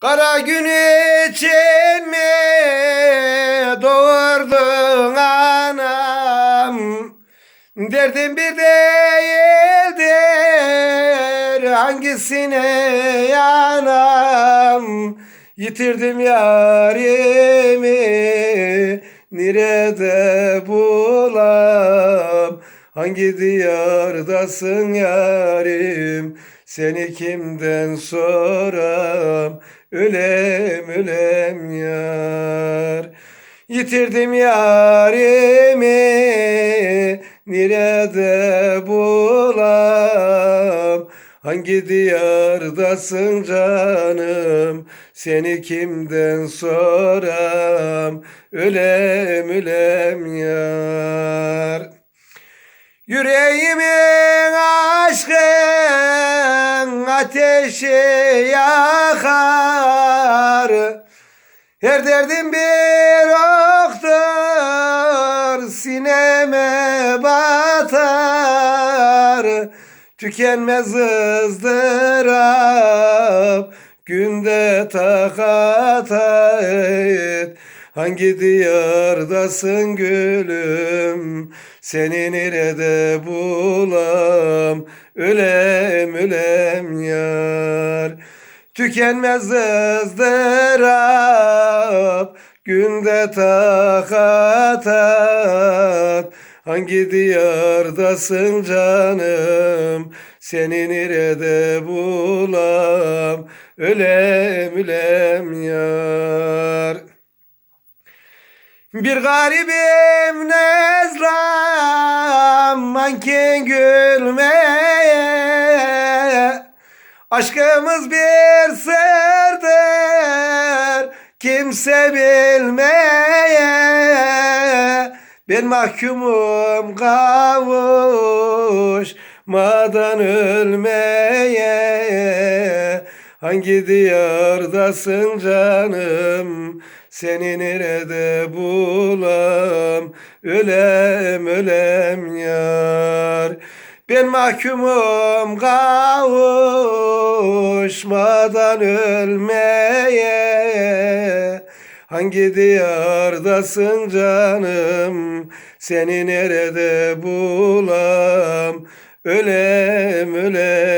Kara gün için mi doğurdun anam? Derdim bir değildir hangisine yanam? Yitirdim yarimi nerede bulam? Hangi diyardasın yarim? Seni kimden soram? Ölem ölem yar. Yitirdim yarimi nerede bulam? Hangi diyardasın canım? Seni kimden soram? Ölem ölem yar. Yüreğimin aşkın ateşi yakar. Her derdim bir oktur sineme batar. Tükenmez ızdırap günde takat et Hangi diyardasın gülüm? Seni nerede bulam? Ölem ölem yar. Tükenmez ızdırap Günde takat at. Hangi diyardasın canım? Seni nerede bulam? Ölem ölem yar bir garibim nezlam manken gülmeye. Aşkımız bir sırdır kimse bilmeye. Ben mahkumum kavuşmadan ölmeye Hangi diyardasın canım? Seni nerede bulam? Ölem ölem yar. Ben mahkumum kavuşmadan ölmeye. Hangi diyardasın canım? Seni nerede bulam? Ölem ölem